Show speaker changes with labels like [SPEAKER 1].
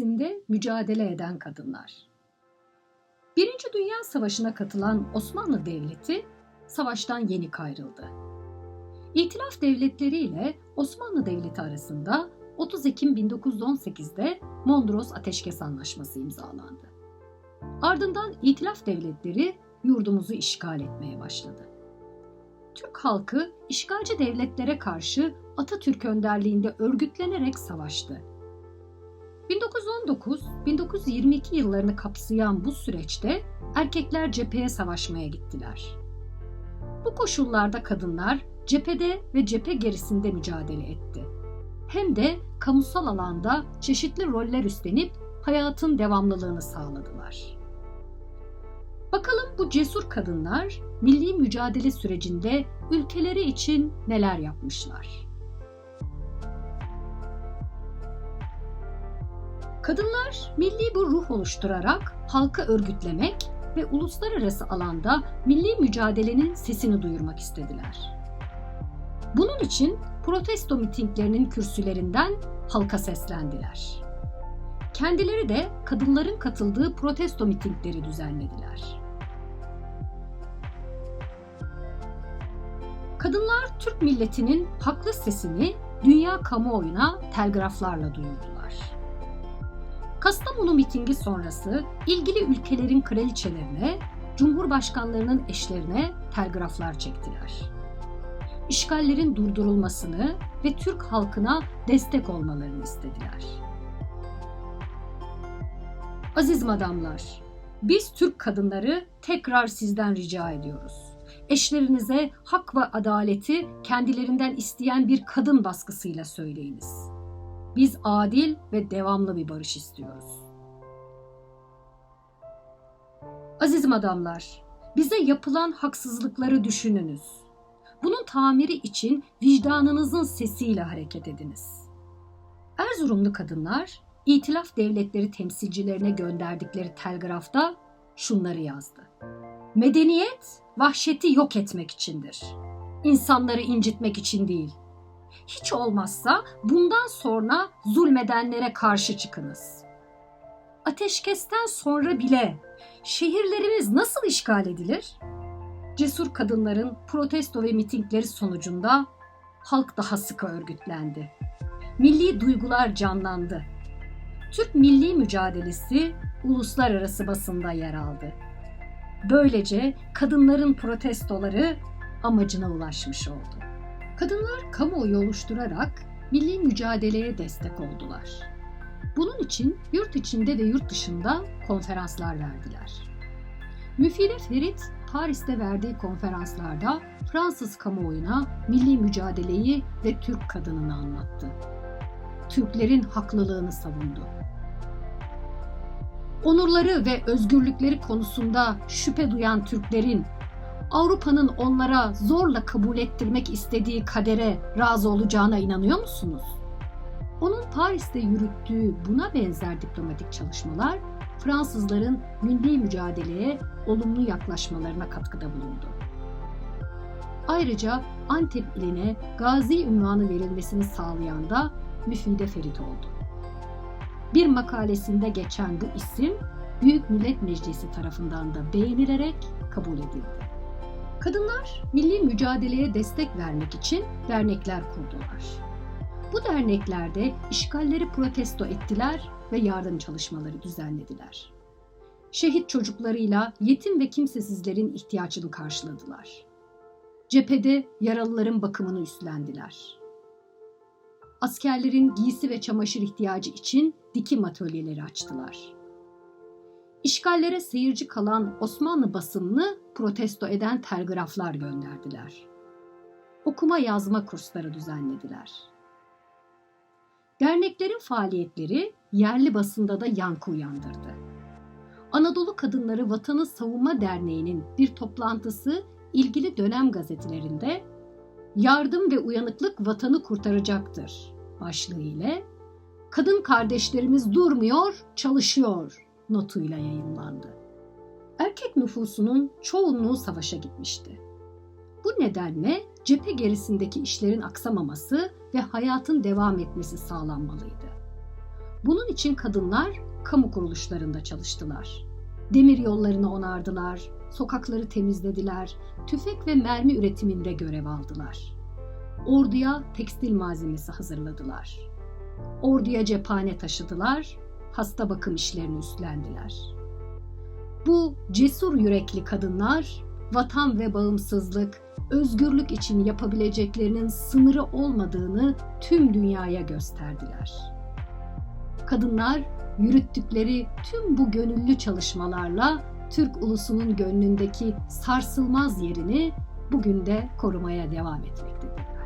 [SPEAKER 1] gerisinde mücadele eden kadınlar. Birinci Dünya Savaşı'na katılan Osmanlı Devleti savaştan yeni kayrıldı. İtilaf devletleri ile Osmanlı Devleti arasında 30 Ekim 1918'de Mondros Ateşkes Anlaşması imzalandı. Ardından İtilaf devletleri yurdumuzu işgal etmeye başladı. Türk halkı işgalci devletlere karşı Atatürk önderliğinde örgütlenerek savaştı. 1919-1922 yıllarını kapsayan bu süreçte erkekler cepheye savaşmaya gittiler. Bu koşullarda kadınlar cephede ve cephe gerisinde mücadele etti. Hem de kamusal alanda çeşitli roller üstlenip hayatın devamlılığını sağladılar. Bakalım bu cesur kadınlar milli mücadele sürecinde ülkeleri için neler yapmışlar? Kadınlar milli bir ruh oluşturarak halkı örgütlemek ve uluslararası alanda milli mücadelenin sesini duyurmak istediler. Bunun için protesto mitinglerinin kürsülerinden halka seslendiler. Kendileri de kadınların katıldığı protesto mitingleri düzenlediler. Kadınlar Türk milletinin haklı sesini dünya kamuoyuna telgraflarla duyurdular. Kastamonu mitingi sonrası ilgili ülkelerin kraliçelerine, cumhurbaşkanlarının eşlerine telgraflar çektiler. İşgallerin durdurulmasını ve Türk halkına destek olmalarını istediler. Aziz madamlar, biz Türk kadınları tekrar sizden rica ediyoruz. Eşlerinize hak ve adaleti kendilerinden isteyen bir kadın baskısıyla söyleyiniz. Biz adil ve devamlı bir barış istiyoruz. Aziz madamlar, bize yapılan haksızlıkları düşününüz. Bunun tamiri için vicdanınızın sesiyle hareket ediniz. Erzurumlu kadınlar, İtilaf devletleri temsilcilerine gönderdikleri telgrafta şunları yazdı. Medeniyet, vahşeti yok etmek içindir. İnsanları incitmek için değil. Hiç olmazsa bundan sonra zulmedenlere karşı çıkınız. Ateşkesten sonra bile şehirlerimiz nasıl işgal edilir? Cesur kadınların protesto ve mitingleri sonucunda halk daha sıkı örgütlendi. Milli duygular canlandı. Türk milli mücadelesi uluslararası basında yer aldı. Böylece kadınların protestoları amacına ulaşmış oldu. Kadınlar kamuoyu oluşturarak milli mücadeleye destek oldular. Bunun için yurt içinde ve yurt dışında konferanslar verdiler. Müfide Ferit Paris'te verdiği konferanslarda Fransız kamuoyuna milli mücadeleyi ve Türk kadınını anlattı. Türklerin haklılığını savundu. Onurları ve özgürlükleri konusunda şüphe duyan Türklerin Avrupa'nın onlara zorla kabul ettirmek istediği kadere razı olacağına inanıyor musunuz? Onun Paris'te yürüttüğü buna benzer diplomatik çalışmalar Fransızların milli mücadeleye olumlu yaklaşmalarına katkıda bulundu. Ayrıca Antep iline gazi ünvanı verilmesini sağlayan da Müfide Ferit oldu. Bir makalesinde geçen bu isim Büyük Millet Meclisi tarafından da beğenilerek kabul edildi. Kadınlar milli mücadeleye destek vermek için dernekler kurdular. Bu derneklerde işgalleri protesto ettiler ve yardım çalışmaları düzenlediler. Şehit çocuklarıyla yetim ve kimsesizlerin ihtiyacını karşıladılar. Cephede yaralıların bakımını üstlendiler. Askerlerin giysi ve çamaşır ihtiyacı için dikim atölyeleri açtılar. İşgallere seyirci kalan Osmanlı basınını protesto eden telgraflar gönderdiler. Okuma yazma kursları düzenlediler. Derneklerin faaliyetleri yerli basında da yankı uyandırdı. Anadolu Kadınları Vatanı Savunma Derneği'nin bir toplantısı ilgili dönem gazetelerinde Yardım ve uyanıklık vatanı kurtaracaktır başlığı ile Kadın kardeşlerimiz durmuyor, çalışıyor notuyla yayınlandı. Erkek nüfusunun çoğunluğu savaşa gitmişti. Bu nedenle cephe gerisindeki işlerin aksamaması ve hayatın devam etmesi sağlanmalıydı. Bunun için kadınlar kamu kuruluşlarında çalıştılar. Demir yollarını onardılar, sokakları temizlediler, tüfek ve mermi üretiminde görev aldılar. Orduya tekstil malzemesi hazırladılar. Orduya cephane taşıdılar, hasta bakım işlerini üstlendiler. Bu cesur yürekli kadınlar vatan ve bağımsızlık, özgürlük için yapabileceklerinin sınırı olmadığını tüm dünyaya gösterdiler. Kadınlar yürüttükleri tüm bu gönüllü çalışmalarla Türk ulusunun gönlündeki sarsılmaz yerini bugün de korumaya devam etmektedirler.